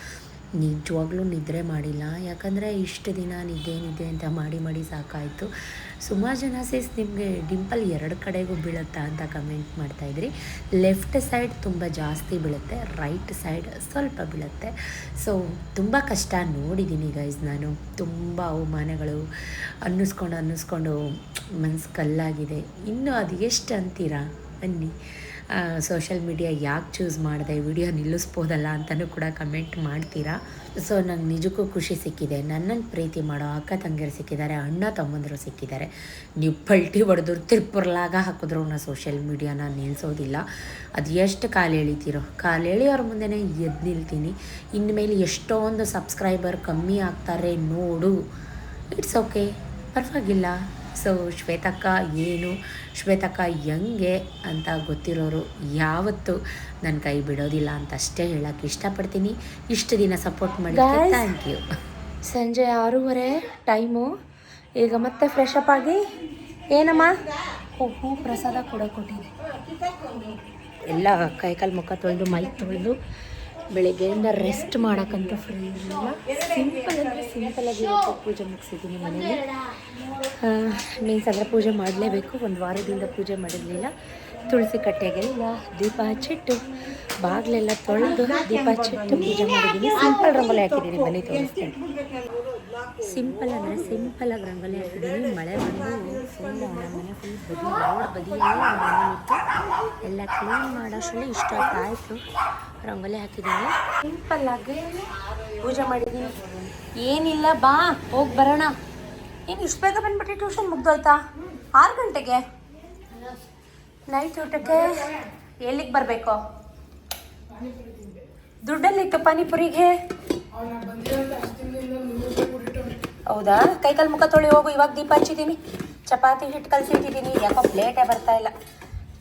ನಿಜವಾಗ್ಲೂ ನಿದ್ರೆ ಮಾಡಿಲ್ಲ. ಯಾಕಂದರೆ ಇಷ್ಟು ದಿನ ನಿದ್ದೆ ನಿದ್ದೆ ಅಂತ ಮಾಡಿ ಮಾಡಿ ಸಾಕಾಯಿತು. ಸುಮಾರು ಜನ ಸೇಸ್ ನಿಮಗೆ ಡಿಂಪಲ್ ಎರಡು ಕಡೆಗೂ ಬೀಳುತ್ತಾ ಅಂತ ಕಮೆಂಟ್ ಮಾಡ್ತಾಯಿದ್ರಿ ಲೆಫ್ಟ್ ಸೈಡ್ ತುಂಬ ಜಾಸ್ತಿ ಬೀಳುತ್ತೆ, ರೈಟ್ ಸೈಡ್ ಸ್ವಲ್ಪ ಬೀಳುತ್ತೆ. ಸೊ, ತುಂಬ ಕಷ್ಟ ನೋಡಿದ್ದೀನಿ ಗೈಸ್ ನಾನು. ತುಂಬ ಅವಮಾನಗಳು ಅನ್ನಿಸ್ಕೊಂಡು ಅನ್ನಿಸ್ಕೊಂಡು ಮನಸ್ಸು ಕಲ್ಲಾಗಿದೆ. ಇನ್ನೂ ಅದು ಎಷ್ಟು ಅಂತೀರಾ? ಬನ್ನಿ. ಸೋಷಿಯಲ್ ಮೀಡಿಯಾ ಯಾಕೆ ಚೂಸ್ ಮಾಡಿದೆ ವಿಡಿಯೋ ನಿಲ್ಲಿಸ್ಬೋದಲ್ಲ ಅಂತಲೂ ಕೂಡ ಕಮೆಂಟ್ ಮಾಡ್ತೀರಾ. ಸೊ ನಂಗೆ ನಿಜಕ್ಕೂ ಖುಷಿ ಸಿಕ್ಕಿದೆ. ನನ್ನನ್ನು ಪ್ರೀತಿ ಮಾಡೋ ಅಕ್ಕ ತಂಗಿಯರು ಸಿಕ್ಕಿದ್ದಾರೆ, ಅಣ್ಣ ತಮ್ಮಂದರು ಸಿಕ್ಕಿದ್ದಾರೆ. ನೀವು ಪಲ್ಟಿ ಹೊಡೆದ್ರು ತಿರ್ಪುರ್ಲಾಗ ಹಾಕಿದ್ರು ನಾನು ಸೋಷಿಯಲ್ ಮೀಡಿಯಾನ ನಿಲ್ಲಿಸೋದಿಲ್ಲ ಅದು ಎಷ್ಟು ಕಾಲು ಎಳಿತೀರೋ. ಕಾಲು ಎಳಿಯೋರ ಮುಂದೆನೇ ಎದ್ದು ನಿಲ್ತೀನಿ. ಇನ್ಮೇಲೆ ಎಷ್ಟೊಂದು ಸಬ್ಸ್ಕ್ರೈಬರ್ ಕಮ್ಮಿ ಆಗ್ತಾರೆ ನೋಡು. ಇಟ್ಸ್ ಓಕೆ ಪರವಾಗಿಲ್ಲ. ಸೊ ಶ್ವೇತಕ್ಕ ಏನು? ಶ್ವೇತಕ್ಕ ಹೆಂಗೆ ಅಂತ ಗೊತ್ತಿರೋರು ಯಾವತ್ತೂ ನನ್ನ ಕೈ ಬಿಡೋದಿಲ್ಲ ಅಂತ ಅಷ್ಟೇ ಹೇಳಕ್ಕೆ ಇಷ್ಟಪಡ್ತೀನಿ. ಇಷ್ಟು ದಿನ ಸಪೋರ್ಟ್ ಮಾಡಿ. ಥ್ಯಾಂಕ್ ಯು ಸಂಜೆ ಆರೂವರೆ ಟೈಮು. ಈಗ ಮತ್ತೆ ಫ್ರೆಶ್ ಅಪ್ ಆಗಿ ಏನಮ್ಮ? ಹೂ ಪ್ರಸಾದ ಕೂಡ ಕೊಟ್ಟಿದೆ ಎಲ್ಲ ಕೈಕಾಲು ಮುಖ ತೊಳೆದು ಮೈ ತೊಳೆದು. ಬೆಳಿಗ್ಗೆಯಿಂದ ರೆಸ್ಟ್ ಮಾಡೋಕ್ಕಂತ ಫ್ರೀ ಇರಲಿಲ್ಲ ಸಿಂಪಲ್ ಅಂದರೆ ಸಿಂಪಲಾಗಿ ಪೂಜೆ ಮುಗಿಸಿದ್ದೀನಿ ಮನೇಲಿ. ಮೀನ್ಸ್ ಅಂದರೆ ಪೂಜೆ ಮಾಡಲೇಬೇಕು. ಒಂದು ವಾರದಿಂದ ಪೂಜೆ ಮಾಡಿರಲಿಲ್ಲ. ತುಳಸಿ ಕಟ್ಟೆಗೆಲ್ಲ ದೀಪ ಹಚ್ಚಿಟ್ಟು, ಬಾಗಿಲೆಲ್ಲ ತೊಳೆದು ದೀಪ ಹಚ್ಚಿಟ್ಟು ಪೂಜೆ ಮಾಡಿದ್ದೀನಿ ಸಿಂಪಲ್ ರಂಗೋಲಿ ಹಾಕಿದ್ದೀನಿ ಮನೆ ತೋರಿಸ್ತೀನಿ. ಸಿಂಪಲ್ ಅಂದರೆ ಸಿಂಪಲಾಗಿ ರಂಗೋಲಿ ಹಾಕಿದ್ದೀನಿ. ಮಳೆ ಬಂದು ಫುಲ್ ಮನೆ ಫುಲ್ ಬದಿ, ರೋಡ್ ಬದಿಯಲ್ಲಿ ಇತ್ತು. ಎಲ್ಲ ಕ್ಲೀನ್ ಮಾಡೋಷ್ಟರಲ್ಲಿ ಆಯಿತು. ರಂಗೋಲಿ ಹಾಕಿದ್ದೀನಿ. ಸಿಂಪಲ್ಲಾಗಿ ಪೂಜೆ ಮಾಡಿದ್ದೀನಿ. ಏನಿಲ್ಲ, ಬಾ, ಹೋಗಿ ಬರೋಣ. ಏನು ಇಷ್ಟು ಬೇಗ ಬಂದ್ಬಿಟ್ಟು ಟ್ಯೂಷನ್ ಮುಗ್ದೋಯ್ತಾ? ಆರು ಗಂಟೆಗೆ? ನೈಟ್ ಊಟಕ್ಕೆ ಎಲ್ಲಿಗೆ ಬರಬೇಕು? ದುಡ್ಡಲ್ಲಿತ್ತು ಪಾನಿಪುರಿಗೆ? ಹೌದಾ? ಕೈಕಾಲು ಮುಖ ತೊಳಿ ಹೋಗು ಇವಾಗ ದೀಪ ಹಚ್ಚಿದ್ದೀನಿ ಚಪಾತಿ ಹಿಟ್ಟು ಕಲಸಿಟ್ಟಿದ್ದೀನಿ ಯಾಕೋ ಪ್ಲೇಟೇ ಬರ್ತಾ ಇಲ್ಲ.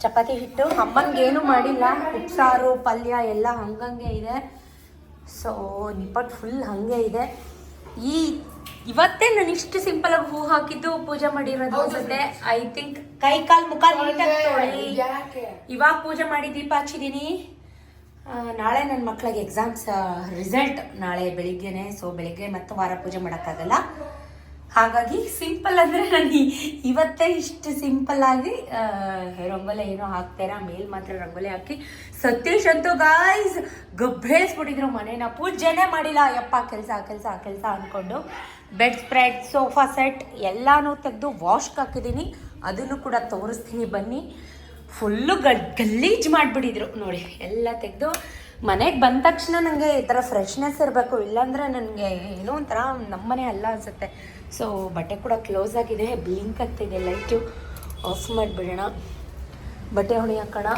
ಚಪಾತಿ ಹಿಟ್ಟು. ಅಮ್ಮನಿಗೆ ಏನೂ ಮಾಡಿಲ್ಲ. ಉಪ್ಸಾರು ಪಲ್ಯ ಎಲ್ಲ ಹಂಗಂಗೆ ಇದೆ. ಸೊ ನಿಪ್ಪಟ್ಟು ಫುಲ್ ಹಾಗೆ ಇದೆ. ಈ ಇವತ್ತೇ ನಾನು ಇಷ್ಟು ಸಿಂಪಲಾಗಿ ಹೂ ಹಾಕಿದ್ದು ಪೂಜೆ ಮಾಡಿರೋದು ಅನ್ಸುತ್ತೆ. ಐ ಥಿಂಕ್ ಕೈ ಕಾಲು ಮುಖ ನೀಟಾಗಿ ತೊಳಿ. ಇವಾಗ ಪೂಜೆ ಮಾಡಿ ದೀಪ ಹಚ್ಚಿದ್ದೀನಿ ನಾಳೆ ನನ್ನ ಮಕ್ಕಳಿಗೆ ಎಕ್ಸಾಮ್ಸ್ ರಿಸಲ್ಟ್ ನಾಳೆ ಬೆಳಿಗ್ಗೆನೆ ಸೊ ಬೆಳಿಗ್ಗೆ ಮತ್ತೆ ವಾರ ಪೂಜೆ ಮಾಡೋಕ್ಕಾಗಲ್ಲ. ಹಾಗಾಗಿ ಸಿಂಪಲ್ ಅಂದರೆ ನಾನು ಇವತ್ತೇ ಇಷ್ಟು ಸಿಂಪಲ್ ಆಗಿ ಆ, ರಂಗೋಲಿ ಏನೋ ಹಾಕ್ತಾರ ಮೇಲ್ ಮಾತ್ರ ರಂಗೋಲೆ ಹಾಕಿ ಸತೀಶ್ ಅಂತೂ ಗಾಯ್ಸ್ ಗಬ್ಬೇಳಿಸ್ಬಿಟ್ಟಿದ್ರು ಮನೇನ. ಪೂಜೆನೇ ಮಾಡಿಲ್ಲ. ಯಪ್ಪ ಕೆಲಸ ಕೆಲಸ ಕೆಲಸ ಅಂದ್ಕೊಂಡು ಬೆಡ್ ಸ್ಪ್ರೆಡ್ ಸೋಫಾ ಸೆಟ್ ಎಲ್ಲನೂ ತೆಗೆದು ವಾಶ್ಗೆ ಹಾಕಿದ್ದೀನಿ ಅದನ್ನು ಕೂಡ ತೋರಿಸ್ತೀನಿ ಬನ್ನಿ. ಫುಲ್ಲು ಗಡ್, ಗಲೀಜು ಮಾಡಿಬಿಟ್ಟಿದ್ರು. ನೋಡಿ, ಎಲ್ಲ ತೆಗೆದು ಮನೆಗೆ ಬಂದ ತಕ್ಷಣ ನನಗೆ ಈ ಥರ ಫ್ರೆಶ್ನೆಸ್ ಇರಬೇಕು. ಇಲ್ಲಾಂದರೆ ನನಗೆ ಏನೋ ಒಂಥರ ನಮ್ಮನೆ ಅಲ್ಲ ಅನಿಸುತ್ತೆ. ಸೊ ಬಟ್ಟೆ ಕೂಡ ಕ್ಲೋಸ್ ಆಗಿದೆ. ಬ್ಲಿಂಕ್ ಆಗ್ತಿದೆ. ಲೈಟು ಆಫ್ ಮಾಡಿಬಿಡೋಣ. ಬಟ್ಟೆ ಹೊಣೆಯಾಕೋಣ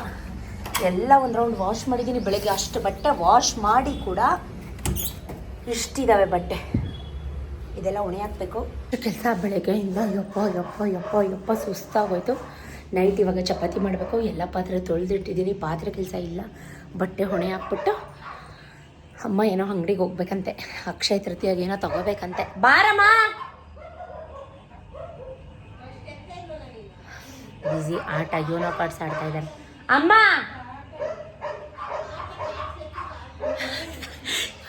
ಎಲ್ಲ ಒಂದು ರೌಂಡ್ ವಾಶ್ ಮಾಡಿದ್ದೀನಿ ಬೆಳಗ್ಗೆ ಅಷ್ಟು ಬಟ್ಟೆ ವಾಶ್ ಮಾಡಿ ಕೂಡ ಇಷ್ಟಿದ್ದಾವೆ ಬಟ್ಟೆ. ಇದೆಲ್ಲ ಹೊಣೆ ಹಾಕಬೇಕು ಕೆಲಸ ಬೆಳಗ್ಗೆಯಿಂದ ಯಪ್ಪ ಯಪ್ಪ ಯಪ್ಪ ಯಪ್ಪ ಸುಸ್ತಾಗೋಯ್ತು. ನೈಟ್ ಇವಾಗ ಚಪಾತಿ ಮಾಡಬೇಕು. ಎಲ್ಲ ಪಾತ್ರೆ ತೊಳೆದಿಟ್ಟಿದ್ದೀನಿ ಪಾತ್ರೆ ಕೆಲಸ ಇಲ್ಲ. ಬಟ್ಟೆ ಹೊಣೆ ಹಾಕ್ಬಿಟ್ಟು ಅಮ್ಮ ಏನೋ ಅಂಗಡಿಗೆ ಹೋಗ್ಬೇಕಂತೆ. ಅಕ್ಷಯ ತೃತೀಯಾಗಿ ಏನೋ ತಗೋಬೇಕಂತೆ. ಬಾರಮ್ಮ! ಈಸಿ ಆಟ ಯೋನೋ ಕಾರ್ಡ್ಸ್ ಆಡ್ತಾ ಇದ್ದಾರೆ ಅಮ್ಮ!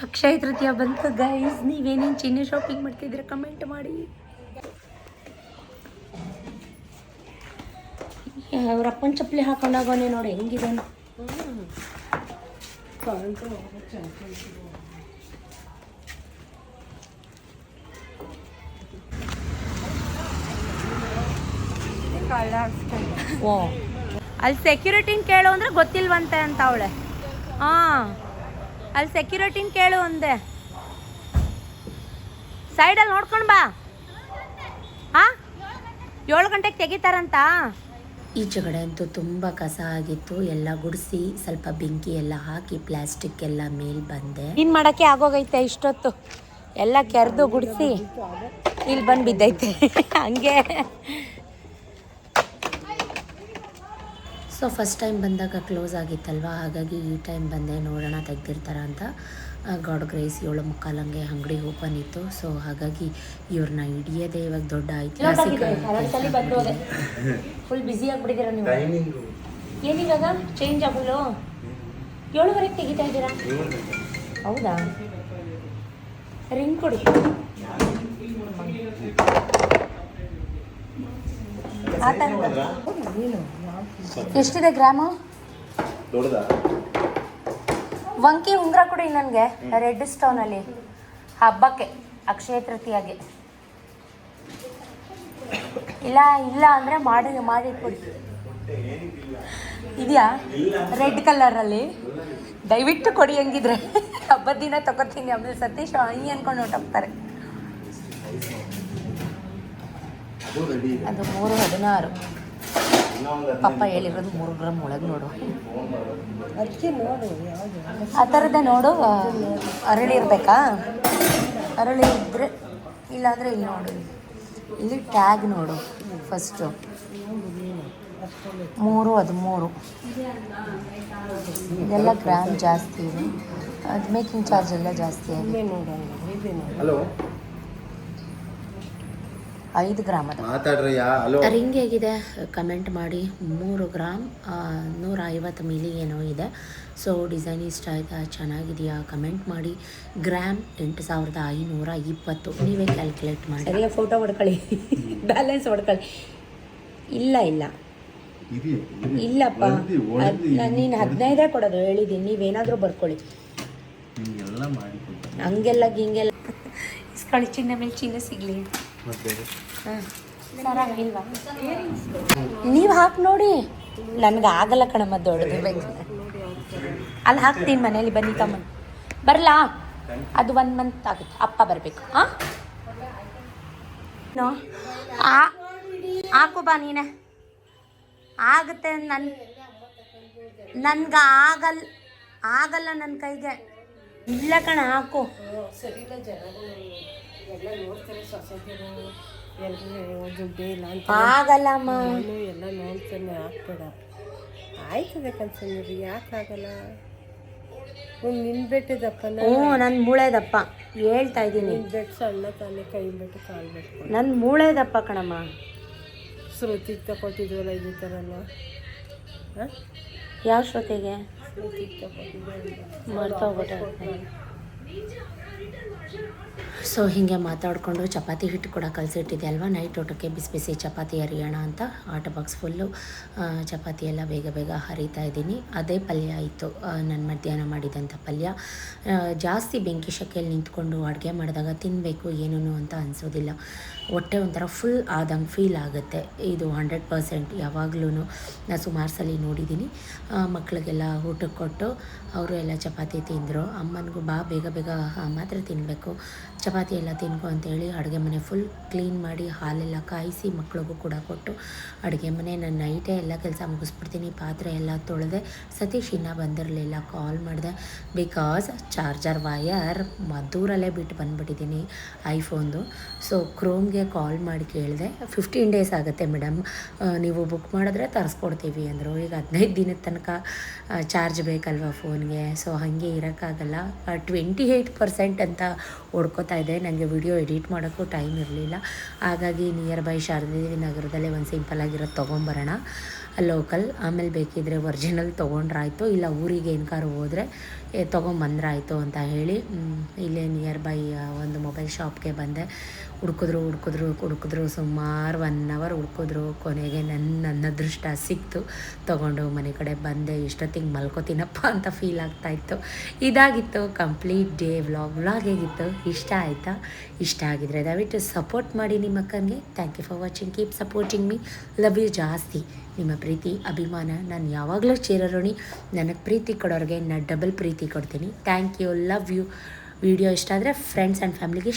ಅಕ್ಷಯ ತೃತೀಯ ಬಂತು ಗೈಸ್ ನೀವೇನೇನು ಚಿನ್ನ ಶಾಪಿಂಗ್ ಮಾಡ್ತಿದ್ರೆ ಕಮೆಂಟ್ ಮಾಡಿ. ಅವ್ರ ಅಪ್ಪನ ಚಪ್ಪಲಿ ಹಾಕೊಂಡಾಗ ನೋಡಿ ಹೆಂಗಿದೆ ಓ. ಅಲ್ಲಿ ಸೆಕ್ಯೂರಿಟಿನ ಕೇಳು ಅಂದ್ರೆ ಗೊತ್ತಿಲ್ವಂತೆ ಅಂತ ಅವಳೆ. ಹಾಂ. ಅಲ್ಲಿ ಸೆಕ್ಯೂರಿಟಿನ ಕೇಳು ಅಂದೆ. ಸೈಡಲ್ಲಿ ನೋಡ್ಕೊಂಡು ಬಾ. ಹಾಂ? ಏಳು ಗಂಟೆಗೆ ತೆಗಿತಾರಂತ? ಈಚೆಗಡೆ ಅಂತೂ ತುಂಬ ಕಸ ಆಗಿತ್ತು. ಎಲ್ಲ ಗುಡಿಸಿ ಸ್ವಲ್ಪ ಬೆಂಕಿ ಎಲ್ಲ ಹಾಕಿ ಪ್ಲಾಸ್ಟಿಕ್ ಎಲ್ಲ ಮೇಲ್ ಬಂದೆ. ಇನ್ನು ಮಾಡೋಕ್ಕೆ ಆಗೋಗೈತೆ ಇಷ್ಟೊತ್ತು. ಎಲ್ಲ ಕೆರೆದು ಗುಡಿಸಿ ಇಲ್ಲಿ ಬಂದು ಬಿದ್ದೈತೆ ಹಂಗೆ. ಸೊ ಫಸ್ಟ್ ಟೈಮ್ ಬಂದಾಗ ಕ್ಲೋಸ್ ಆಗಿತ್ತಲ್ವ? ಹಾಗಾಗಿ ಈ ಟೈಮ್ ಬಂದೆ ನೋಡೋಣ ತೆಗ್ದಿರ್ತಾರ ಅಂತ. ಗಾಡ್ ಗ್ರೇಸ್ ಏಳು ಮುಕ್ಕಾಲಂಗೆ ಅಂಗಡಿ ಓಪನ್ ಇತ್ತು. ಸೊ ಹಾಗಾಗಿ ಇವ್ರನ್ನ ಹಿಡಿಯೋದೇ ಇವಾಗ ದೊಡ್ಡ ಐತಿಹಾಸಿಕ ಫುಲ್ ಬ್ಯುಸಿ ಆಗ್ಬಿಟ್ಟಿದ್ದೀರಾ ನೀವು? ಟೈಮಿಂಗು ಏನಿವಾಗ ಚೇಂಜ್ ಆಗಲು ಏಳುವರೆಗೆ ತೆಗಿತಾ ಇದ್ದೀರಾ? ಹೌದಾ? ರಿಂಗ್ ಕೊಡಿ. ಆ ಥರ ಎಷ್ಟಿದೆ ಗ್ರಾಮ? ದೊಡ್ಡದಾ? ವಂಕಿ ಉಂಗುರ ಕೊಡಿ ನನಗೆ ರೆಡ್ ಸ್ಟೋನಲ್ಲಿ. ಹಬ್ಬಕ್ಕೆ ಅಕ್ಷಯ ತೃತೀಯಾಗೆ ಇಲ್ಲ ಇಲ್ಲ ಅಂದರೆ ಮಾಡಿ ಮಾಡಿ ಕೊಡಿ. ಇದೆಯಾ? ರೆಡ್ ಕಲರಲ್ಲಿ? ದಯವಿಟ್ಟು ಕೊಡಿ ಹಂಗಿದ್ರೆ. ಹಬ್ಬದ ದಿನ ತಗೋತೀನಿ ಆಮೇಲೆ ಸತೀಶ್ ಹಂಗಿ ಅನ್ಕೊಂಡು ಹೊಟ್ಟೋಗ್ತಾರೆ ಅದು ಮೂರು ಹದಿನಾರು. ಪಪ್ಪ ಹೇಳಿರೋದು ಮೂರು ಗ್ರಾಮ್ ಒಳಗೆ ನೋಡು. ಆ ಥರದ ನೋಡು ಅರಳಿರ್ಬೇಕಾ ಅರಳಿ ಇರಬೇಕಾ? ಅರಳಿ ಇದ್ದರೆ ಇಲ್ಲಾಂದರೆ ಇಲ್ಲಿ ನೋಡು. ಇಲ್ಲಿ ಟ್ಯಾಗ್ ನೋಡು ಫಸ್ಟು. ಮೂರು ಹದಿಮೂರು ಇದೆಲ್ಲ ಗ್ರಾಮ್ ಜಾಸ್ತಿ ಇದೆ. ಅದು ಮೇಕಿಂಗ್ ಚಾರ್ಜ್ ಎಲ್ಲ ಜಾಸ್ತಿ ಆಗಿದೆ ಇದೇ ನೋಡು ಹಂಗಾದ್ರೆ ಇದೇ ನೋಡು ಹಲೋ ಐದು ಗ್ರಾಮ್ ರಿಂಗ್ ಹೇಗಿದೆ? ಕಮೆಂಟ್ ಮಾಡಿ. ಮೂರು ಗ್ರಾಮ್ ನೂರ ಐವತ್ತು ಮಿಲಿ ಏನೋ ಇದೆ. ಸೊ ಡಿಸೈನ್ ಇಷ್ಟ ಆಯ್ತಾ? ಚೆನ್ನಾಗಿದೆಯಾ? ಕಮೆಂಟ್ ಮಾಡಿ. ಗ್ರಾಮ್ ಎಂಟು ಸಾವಿರದ ಐನೂರ ಇಪ್ಪತ್ತು. ನೀವೇ ಕ್ಯಾಲ್ಕುಲೇಟ್ ಮಾಡಿ. ಸರಿಯಾಗಿ ಫೋಟೋ ಹೊಡ್ಕೊಳ್ಳಿ. ಬ್ಯಾಲೆನ್ಸ್ ಹೊಡ್ಕೊಳ್ಳಿ. ಇಲ್ಲ ಇಲ್ಲ. ಇಲ್ಲಪ್ಪ. ನೀನು ಹದಿನೈದೇ ಕೊಡೋದು ಹೇಳಿದ್ದೀನಿ ನೀವೇನಾದರೂ ಬರ್ಕೊಳ್ಳಿ. ಹಂಗೆಲ್ಲ ಗಿಂಗೆಲ್ಲ. ಇಸ್ಕೊಳ್ಳಿ ಚಿನ್ನ ಮೇಲೆ ಚಿನ್ನ ಸಿಗಲಿ. ನೀವು ಹಾಕಿ ನೋಡಿ. ನನಗೆ ಆಗಲ್ಲ ಕಣಮ್ಮ ದೊಡ್ಡದು ಬೇಕು ಅಲ್ಲಿ ಹಾಕ್ತೀನಿ ಮನೇಲಿ ಬನ್ನಿ ತಮ್ಮ ಬರಲಾ? ಅದು ಒನ್ ಮಂತ್ ಆಗುತ್ತೆ. ಅಪ್ಪ ಬರಬೇಕು. ಹಾಂ ಆ ಹಾಕು ಬಾ ನೀನೆ. ಆಗುತ್ತೆ ನನ್ನ ನನ್ಗೆ ಆಗಲ್ಲ ಆಗಲ್ಲ ನನ್ನ ಕೈಗೆ. ಇಲ್ಲ ಕಣ ಹಾಕು. ಎಲ್ಲ ನೋಡ್ತಾರೆ ಸೊಸೈಟಿಗಳು ಎಲ್ಲರೂ ದುಡ್ಡೇ ಇಲ್ಲ ಅಂತ ಆಗಲ್ಲಮ್ಮ. ನಾನು ಎಲ್ಲ ನೋಡ್ತಾನೆ ಆಗ್ಬೇಡ. ಆಯ್ತದೆ ಕನ್ಸಂದ್ರಿ ಯಾಕೆ ಆಗಲ್ಲ? ಒಂದು ನಿನ್ನ ಬೆಟ್ಟದಪ್ಪನ ಹ್ಞೂ ನನ್ನ ಮೂಳೆದಪ್ಪ. ಹೇಳ್ತಾ ಇದ್ದೀನಿ. ನಿನ್ನ ಬೆಟ್ಟು ಸಣ್ಣ ತಾನೇ ಕೈ ಬೆಟ್ಟು ಕಾಲು ಬೆಟ್ಟು ನನ್ನ ಮೂಳೆದಪ್ಪ ಕಣಮ್ಮ. ಶ್ರುತಿಗೆ ತಗೊಟ್ಟಿದ್ವಲ್ಲ ಇದೇ ಹಾಂ? ಯಾವ ಶ್ರುತಿಗೆ? ಶ್ರುತಿಗೆ ತಗೊಟ್ಟಿದ್ವಲ್ಲ ಮರ್ತೋಗ್ಬಿಟ್ಟೆ ಸೊ ಹೀಗೆ ಮಾತಾಡಿಕೊಂಡು ಚಪಾತಿ ಹಿಟ್ಟು ಕೂಡ ಕಲಸಿಟ್ಟಿದೆ ಅಲ್ವಾ? ನೈಟ್ ಊಟಕ್ಕೆ ಬಿಸಿ ಬಿಸಿ ಚಪಾತಿ ಹರಿಯೋಣ ಅಂತ. ಆಟ ಬಾಕ್ಸ್ ಫುಲ್ಲು ಚಪಾತಿ ಎಲ್ಲ ಬೇಗ ಬೇಗ ಹರಿತಾ ಇದ್ದೀನಿ. ಅದೇ ಪಲ್ಯ ಇತ್ತು. ನಾನು ಮಧ್ಯಾಹ್ನ ಮಾಡಿದಂಥ ಪಲ್ಯ. ಜಾಸ್ತಿ ಬೆಂಕಿ ಶೆಕೆಯಲ್ಲಿ ನಿಂತ್ಕೊಂಡು ಅಡುಗೆ ಮಾಡಿದಾಗ ತಿನ್ನಬೇಕು ಏನೂ ಅಂತ ಅನಿಸೋದಿಲ್ಲ. ಹೊಟ್ಟೆ ಒಂಥರ ಫುಲ್ ಆದಂಗೆ ಫೀಲ್ ಆಗುತ್ತೆ. ಇದು ಹಂಡ್ರೆಡ್ ಪರ್ಸೆಂಟ್ ಯಾವಾಗಲೂ ನಾನು ಸುಮಾರು ಸಲ ನೋಡಿದ್ದೀನಿ ಮಕ್ಕಳಿಗೆಲ್ಲ ಊಟಕ್ಕೆ ಕೊಟ್ಟು ಅವರು ಎಲ್ಲ ಚಪಾತಿ ತಿಂದರು. ಅಮ್ಮನಿಗೂ ಬಾ, ಬೇಗ ಬೇಗ ಮಾತ್ರ ತಿನ್ನಬೇಕು México ಚಪಾತಿ ಎಲ್ಲ ತಿನ್ಕೊ ಅಂತೇಳಿ ಅಡುಗೆ ಮನೆ ಫುಲ್ ಕ್ಲೀನ್ ಮಾಡಿ ಹಾಲೆಲ್ಲ ಕಾಯಿಸಿ ಮಕ್ಳಿಗೂ ಕೂಡ ಕೊಟ್ಟು ಅಡುಗೆ ಮನೆ ನಾನು ನೈಟೇ ಎಲ್ಲ ಕೆಲಸ ಮುಗಿಸ್ಬಿಡ್ತೀನಿ. ಪಾತ್ರೆ ಎಲ್ಲ ತೊಳೆದೆ ಸತೀಶ್ ಇನ್ನೂ ಬಂದಿರಲಿಲ್ಲ ಕಾಲ್ ಮಾಡಿದೆ. ಬಿಕಾಸ್ ಚಾರ್ಜರ್ ವಯರ್ ಮದ್ದೂರಲ್ಲೇ ಬಿಟ್ಟು ಬಂದುಬಿಟ್ಟಿದ್ದೀನಿ ಐಫೋನ್ದು ಸೊ ಕ್ರೋಮ್ಗೆ ಕಾಲ್ ಮಾಡಿ ಕೇಳಿದೆ ಫಿಫ್ಟೀನ್ ಡೇಸ್ ಆಗುತ್ತೆ ಮೇಡಮ್ ನೀವು ಬುಕ್ ಮಾಡಿದ್ರೆ ತರಿಸ್ಕೊಡ್ತೀವಿ ಅಂದರು. ಈಗ ಹದಿನೈದು ದಿನದ ತನಕ ಚಾರ್ಜ್ ಬೇಕಲ್ವ ಫೋನ್ಗೆ ಸೊ ಹಾಗೆ ಇರೋಕ್ಕಾಗಲ್ಲ. ಟ್ವೆಂಟಿ ಏಯ್ಟ್ ಪರ್ಸೆಂಟ್ ಅಂತ ಹೊಡ್ಕೋತಾ ಇದೆ ನನಗೆ ವಿಡಿಯೋ ಎಡಿಟ್ ಮಾಡೋಕ್ಕೂ ಟೈಮ್ ಇರಲಿಲ್ಲ. ಹಾಗಾಗಿ ನಿಯರ್ ಬೈ ಶಾರದೇವಿ ನಗರದಲ್ಲೇ ಒಂದು ಸಿಂಪಲ್ ಆಗಿರೋದು ತೊಗೊಂಬರೋಣ. ಲೋಕಲ್. ಆಮೇಲೆ ಬೇಕಿದ್ರೆ ಒರಿಜಿನಲ್ ತೊಗೊಂಡ್ರಾಯ್ತು. ಇಲ್ಲ ಊರಿಗೆ ಏನ್ಕಾರು ಹೋದರೆ ತೊಗೊಂಬಂದ್ರಾಯ್ತು ಅಂತ ಹೇಳಿ ಇಲ್ಲೇ ನಿಯರ್ ಬೈ ಒಂದು ಮೊಬೈಲ್ ಶಾಪ್ಗೆ ಬಂದೆ. ಹುಡ್ಕಿದ್ರು ಹುಡ್ಕಿದ್ರು ಹುಡ್ಕಿದ್ರು, ಸುಮಾರು ಒನ್ ಅವರ್ ಹುಡ್ಕಿದ್ರು. ಕೊನೆಗೆ ನನ್ನ ನನ್ನ ಅದೃಷ್ಟ ಸಿಕ್ತು. ತೊಗೊಂಡು ಮನೆ ಕಡೆ ಬಂದೆ. ಇಷ್ಟೊತ್ತಿಗೆ ಮಲ್ಕೋತೀನಪ್ಪ ಅಂತ ಫೀಲ್ ಆಗ್ತಾಯಿತ್ತು. ಇದಾಗಿತ್ತು ಕಂಪ್ಲೀಟ್ ಡೇ ವ್ಲಾಗ್ ವ್ಲಾಗ್ ಹೇಗಿತ್ತು? ಇಷ್ಟ ಆಯಿತಾ? ಇಷ್ಟ ಆಗಿದ್ರೆ ದಯವಿಟ್ಟು ಸಪೋರ್ಟ್ ಮಾಡಿ ನಿಮ್ಮ ಅಕ್ಕನಿಗೆ. Thank you for watching keep supporting me love you ಜಾಸ್ತಿ. ನಿಮ್ಮ ಪ್ರೀತಿ, ಅಭಿಮಾನ ನಾನು ಯಾವಾಗಲೂ ಚೇರೋಣಿ ನನಗೆ ಪ್ರೀತಿ ಕೊಡೋರಿಗೆ ನಾನು ಡಬಲ್ ಪ್ರೀತಿ ಕೊಡ್ತೀನಿ. Thank you love you video ಇಷ್ಟ ಆದರೆ ಫ್ರೆಂಡ್ಸ್ ಆ್ಯಂಡ್ ಫ್ಯಾಮ್ಲಿಗೆ